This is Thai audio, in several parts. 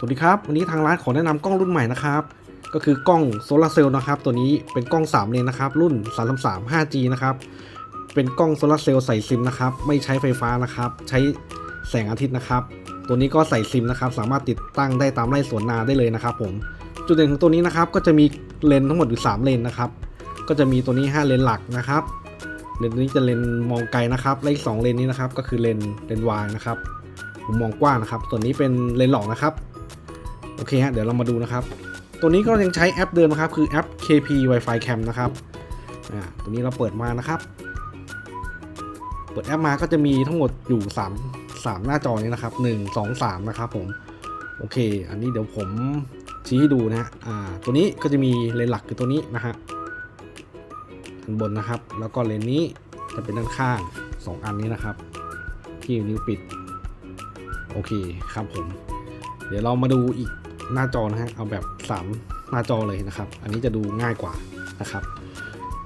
สวัสดีครับ วันนี้ทางร้านขอแนะนำกล้องรุ่นใหม่นะครับ ก็คือกล้องโซลาร์เซลล์นะครับ ตัวนี้เป็นกล้อง 3 เลนนะครับ รุ่น 333 5G นะครับ เป็นกล้องโซลาร์เซลล์ใส่ซิมนะครับ ไม่ใช้ไฟฟ้านะครับ ใช้แสงอาทิตย์นะครับ ตัวนี้ก็ใส่ซิมนะครับ สามารถติดตั้งได้ตามไร่สวนนาได้เลยนะครับผม จุดเด่นของตัวนี้นะครับ ก็จะมีเลนทั้งหมดอยู่3เลนนะครับ ก็จะมีตัวนี้ 5 เลนหลักนะครับ เลนนี้จะเลนมองไกลนะครับ และอีก2เลนนี้นะครับ ก็คือเลนเลนวายนะครับ มุมมองกว้างนะครับ ส่วนนี้เป็นเลนหลอกนะครับ โอเคฮะเดี๋ยวเรามาดูนะครับ ตัวนี้ก็ยังใช้แอปเดิมนะครับ คือแอป KP Wi-Fi Cam นะครับอ่าตัวนี้เราเปิดมานะครับ เปิดแอปมาก็จะมีทั้งหมดอยู่ 3 3 หน้าจอนี้นะครับ 1 2 3 นะครับผม โอเค อันนี้เดี๋ยวผมชี้ให้ดูนะฮะอ่าตัวนี้ก็จะมีเลนหลักคือตัวนี้นะฮะด้านบนนะครับ แล้วก็เลนนี้จะเป็นด้านข้าง 2 อันนี้นะครับ ที่นิ้วปิด โอเคครับผม เดี๋ยวเรามาดูอีก หน้าจอนะฮะเอาแบบ 3 หน้าจอเลยนะครับ อันนี้จะดูง่ายกว่านะครับ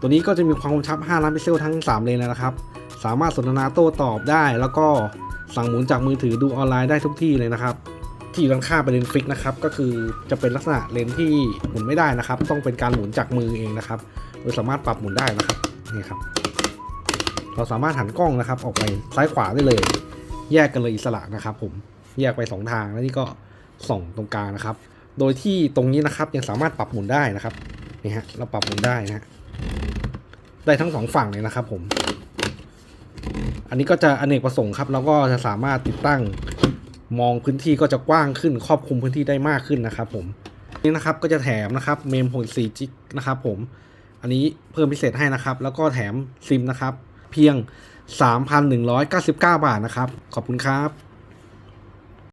ตัวนี้ก็จะมีความคมชัด5ล้านพิกเซลทั้ง 3 เลนแล้วนะครับ สามารถสนทนาโต้ตอบได้ แล้วก็สั่งหมุนจากมือถือดูออนไลน์ได้ทุกที่เลยนะครับ ที่ด้านข้างเป็นเลนฟิกนะครับก็คือจะเป็นลักษณะเลนที่หมุนไม่ได้นะครับ ต้องเป็นการหมุนจากมือเองนะครับโดยสามารถปรับหมุนได้นะครับนี่ครับเราสามารถหันกล้องนะครับ ออกไปซ้ายขวาได้เลย แยกกันเลยอิสระนะครับ ผมแยกไป 2 ทางแล้วนี่ก็ ส่องตรงกลางนะครับ โดยที่ตรงนี้นะครับยังสามารถปรับหมุนได้นะครับนี่ฮะเราปรับหมุนได้นะฮะได้ทั้งสองฝั่งเลยนะครับ ผม อันนี้ก็จะอเนกประสงค์ครับ แล้วก็จะสามารถติดตั้งมองพื้นที่ก็จะกว้างขึ้นครอบคลุมพื้นที่ได้มากขึ้นนะครับ ผมนี่นะครับก็จะแถมนะครับเมม6 4จิกนะครับ ผม อันนี้เพิ่มพิเศษให้นะครับ แล้วก็แถมซิมนะครับ เพียง 3,199 บาทนะครับ ขอบคุณครับ